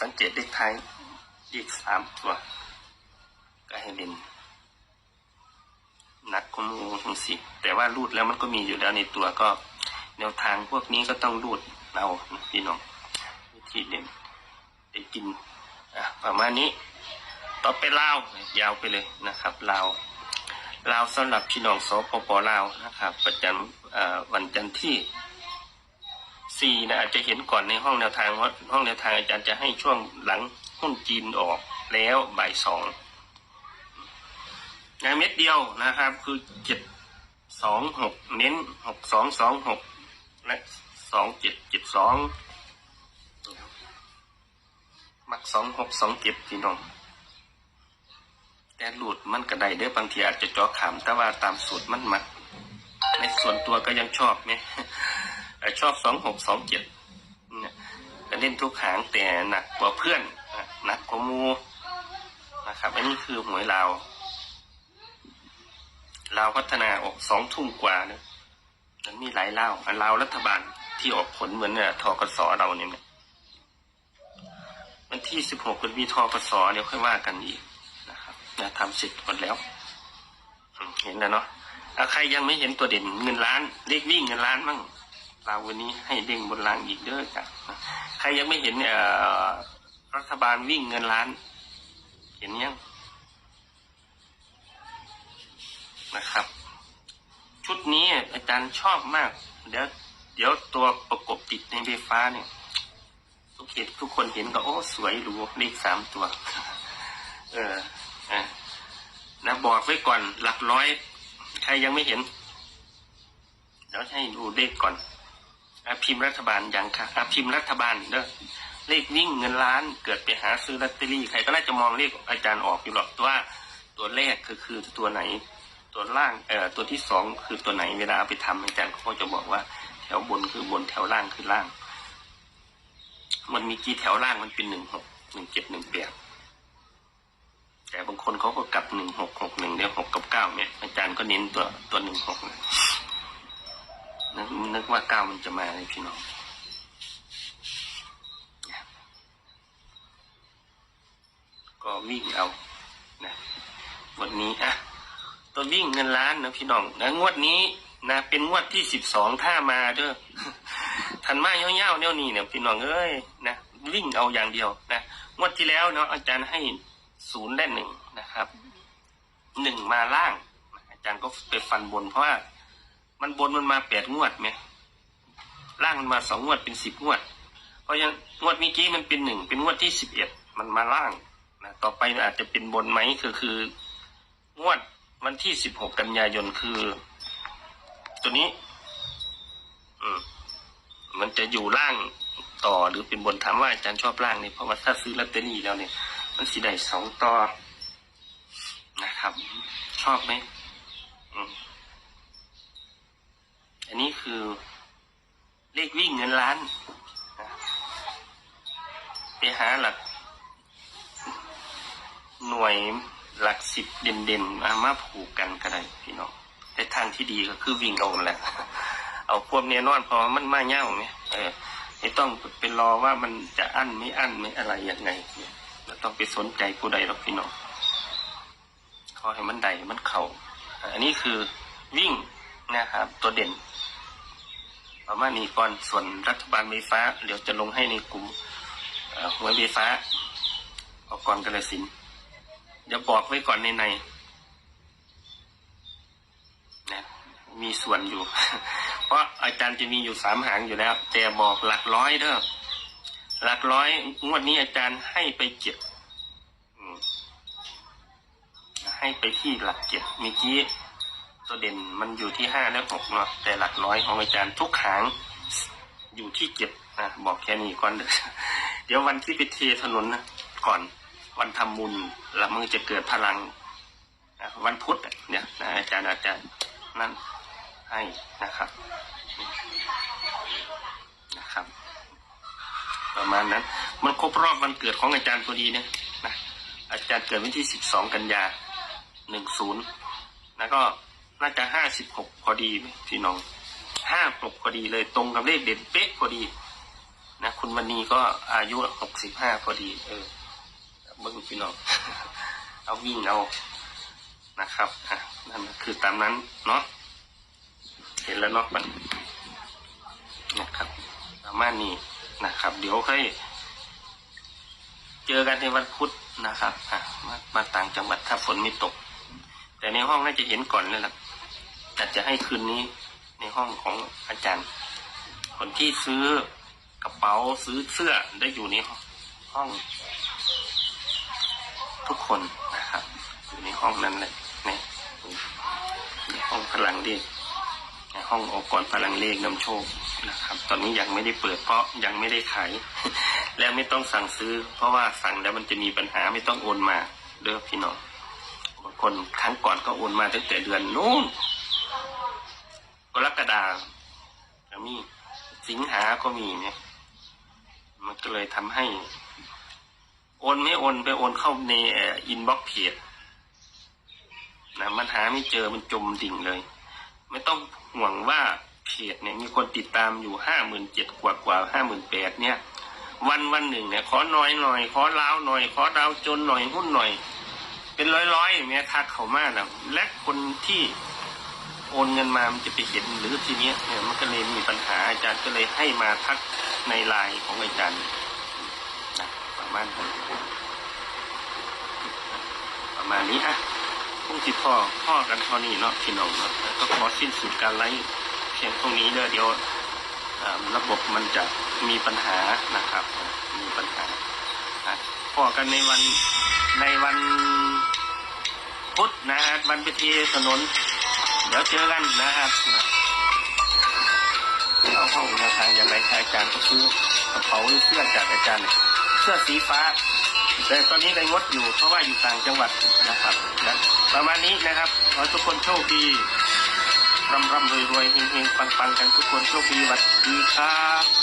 สังเกตเลขท้ายเลขสามตัว ก็ให้เป็นนักขมยทั้งสิแต่ว่ารูดแล้วมันก็มีอยู่แล้วในตัวก็ แนวทางพวกนี้ก็ต้องรูดเอาพี่น้องวิธีเด่นได้กินอะประมาณนี้ ต่อไปลาวยาวไปเลยนะครับลาว ลาวสำหรับพี่น้องสปปลาวนะครับ ประจำวันจันทร์ที่สี่นะอาจจะเห็นก่อนในห้องแนวทางว่าห้องแนวทางอาจารย์จะให้ช่วงหลังหุ้นจีนออกแล้วบ่ายสองงานเม็ดเดียวนะครับคือเจ็ดสองหกเน้นหกสองสองหกและสองเจ็ดเจ็ดสองมักสองหกสองเจ็ดพี่น้อง แต่หลุดมันกระไดเด้อบางทีอาจจะจาะขามแต่ว่าตามสูตรมันมัก ในส่วนตัวก็ยังชอบเนี่ยชอบสองหกสองเจ็ดก็เล่นทุกหางแต่หนักกว่าเพื่อนหนักกว่ามูนะครับอันนี้คือหวยลาวลาวพัฒนาออกสองทุ่มกว่าเนะมันมีหลายเล่าอันลาวรัฐบาลที่ออกผลเหมือนเนี่ยทกสเราเนี่ยวันที่สิบหกมันมีทกสเดี๋ยวค่อยว่ากันอีก นะทำเสร็จหมดแล้ว เห็นแล้วเนาะใครยังไม่เห็นตัวเด่นเงินล้านเลขวิ่งเงินล้านมั่งเราวันนี้ให้เด้งบนรางอีกเด้อจ้ะใครยังไม่เห็นเอ่อรัฐบาลวิ่งเงินล้าน เห็นยังนะครับ ชุดนี้อาจารย์ชอบมาก เดี๋ยวเดี๋ยวตัวประกบติดในไฟฟ้าเนี่ยทุกเห็นทุกคนเห็นก็โอ้สวยหรูเลขสามตัว เออ ออนะบอกไว้ก่อนหลักร้อย ใครยังไม่เห็นเดี๋ยวให้ดูเลขก่อนอพิมพ์รัฐบาลยังค่ะอพิมพ์รัฐบาลเด้อเลขวิ่งเงินล้านเกิดไปหาซื้อลอตเตอรี่ใครก็น่าจะมองเลขอาจารย์ออกอยู่หรอกว่าตัวแรกคือคือตัวไหน ตัวล่างเอ่อตัวที่สองคือตัวไหนเวลาเอาไปทำอาจารย์เขาจะบอกว่า แถวบนคือบนแถวล่างคือล่าง มันมีกี่แถวล่างมันเป็นหนึ่งหกหนึ่งเจ็ดหนึ่งแปด แต่บางคนเขาก็กลับหนึ่งหกหกหนึ่งเดียวหกกับเก้าเนี่ยอาจารย์ก็เน้นตัวตัวหนึ่งหกนะนึกนึกว่าเก้ามันจะมาเลยพี่น้องก็วิ่งเอานะวันนี้อะตัววิ่งเงินล้านนะพี่น้องนะงวดนี้นะเป็นงวดที่สิบสองถ้ามาเด้อทันมาเย้าๆเนี่ยนี่เนี่ยพี่น้องเอ้ยนะวิ่งเอาอย่างเดียวนะงวดที่แล้วเนาะอาจารย์ให้ ศูนย์ได้หนึ่งนะครับหนึ่งมาล่าง อาจารย์ก็ไปฟันบนเพราะว่า มันบนมันมาแปดงวดไหมล่างมันมาสองงวดเป็นสิบงวด เพราะยังงวดเมื่อกี้มันเป็นหนึ่งเป็นงวดที่สิบเอ็ดมันมาล่างนะต่อไปอาจจะเป็นบนไหมคือคืองวดวันที่สิบหกกันยายนคือ ตัวนี้ อืมมันจะอยู่ล่างต่อหรือเป็นบนถามว่าอาจารย์ชอบล่างเนี่ยเพราะว่าถ้าซื้อลอตเตอรี่แล้วเนี่ย มันสีได้สองต่อนะครับ ชอบไหมอันนี้คือเลขวิ่งเงินล้าน ไปหาหลัก หน่วยหลักสิบเด่นๆมามาผูกกันก็ได้พี่น้องแต่ทางที่ดีก็คือวิ่งเอาแหละเอาควบแน่นอนพอมันมาเง่าไหมเออไม่ต้องไปรอว่ามันจะอั้นไม่อั้นไม่อะไรยังไงเนี่ย ไม่ต้องไปสนใจผู้ใดหรอกพี่น้องขอให้มันใดมันเข่าอันนี้คือวิ่งนะครับ ตัวเด่นประมาณนี้ก่อนส่วนรัฐบาลไฟฟ้า เดี๋ยวจะลงให้ในกลุ่มเอ่อหวไฟฟ้าออกกรกระสินธุ์เดี๋ยวบอกไว้ก่อนในในนะมีส่วนอยู่ เพราะอาจารย์จะมีอยู่สามหางอยู่แล้ว แต่บอกหลักร้อยเด้อหลักร้อยงวดนี้อาจารย์ให้ไปเจ็ดอืม ให้ไปที่หลักเจ็ดเมื่อกี้ตัวเด่นมันอยู่ที่ห้าและหกเนาะแต่หลักร้อยของอาจารย์ทุกหางอยู่ที่เจ็ดนะบอกแค่นี้ก่อนเด้อเดี๋ยววันที่ไปเทถนนนะก่อนวันทำบุญแล้วมันจะเกิดพลังวันพุธเนี่ยนะอาจารย์อาจารย์นั่นให้นะครับนะครับ ประมาณนั้น มันครบรอบวันเกิดของอาจารย์พอดีเนี่ยนะอาจารย์เกิดวันที่สิบสองกันยา หนึ่งศูนย์แล้วก็น่าจะห้าสิบหกพอดีพี่น้องห้าหกพอดีเลยตรงกับเลขเด่นเป๊ะพอดี นะคุณวันนี้ก็อายุหกสิบห้าพอดี เออเบิ้งพี่น้อง เอาวิ่งเอานะครับอะนั่นคือตามนั้นเนาะเห็นแล้วเนาะมันนะครับประมาณนี้นะครับ เดี๋ยวค่อยเจอกันในวันพุธนะครับอะมามาต่างจังหวัดถ้าฝนไม่ตก แต่ในห้องน่าจะเห็นก่อนเลยล่ะแต่จะให้คืนนี้ในห้องของอาจารย์ คนที่ซื้อกระเป๋าซื้อเสื้อได้อยู่ในห้อง ทุกคนนะครับ อยู่ในห้องนั้นเลยนี่ยในห้องพลังเลขในห้ององค์กรพลังเลขนำโชคนะครับ ตอนนี้ยังไม่ได้เปิดเพราะยังไม่ได้ขายและไม่ต้องสั่งซื้อ เพราะว่าสั่งแล้วมันจะมีปัญหาไม่ต้องโอนมาเด้อพี่น้อง บางคนครั้งก่อนก็โอนมาตั้งแต่เดือนนู้นกรกฎาก็มีสิงหาก็มีเนี่ย มันก็เลยทำให้ โอนไม่โอนไปโอนเข้าในอินบ็อกเพจนะมันหาไม่เจอมันจมดิ่งเลย ไม่ต้องห่วงว่าเพจเนี่ย มีคนติดตามอยู่ห้าหมื่นเจ็ดกว่ากว่าห้าหมื่นแปดเนี่ย วันวันหนึ่งเนี่ย ขอน้อยหน่อย ขอล้าวหน่อย ขอดาวจนหน่อยหุ้นหน่อย เป็นร้อยๆอย่างเงี้ยทักเขามากนะและคนที่โอนเงินมามันจะไปเห็นหรือทีเนี้ยเนี่ยมันก็เลยมีปัญหาอาจารย์ก็เลยให้มาทักในไลน์ของอาจารย์นะประมาณนั้นประมาณนี้อะคงสิพ่อพ่อกันเท่านี้เนาะพี่น้องเนาะแล้วก็ขอสิ้นสุดการไลฟ์เพียงเท่านี้เด้อเดี๋ยวระบบมันจะมีปัญหานะครับ มีปัญหาพ่อกันในวันในวัน พุธนะฮะวันพิธีถนน เดี๋ยวเจอกันนะครับเข้าห้องแนวทางอย่างไรอาจารย์ก็ซื้อกระเป๋าเสื้อจากอาจารย์เสื้อสีฟ้า แต่ตอนนี้ได้งดอยู่เพราะว่าอยู่ต่างจังหวัดนะครับนะประมาณนี้นะครับขอทุกคนโชคดีร่ำร่ำรวยรวยเฮงเฮงปังปังกันทุกคนโชคดีสวัสดีครับ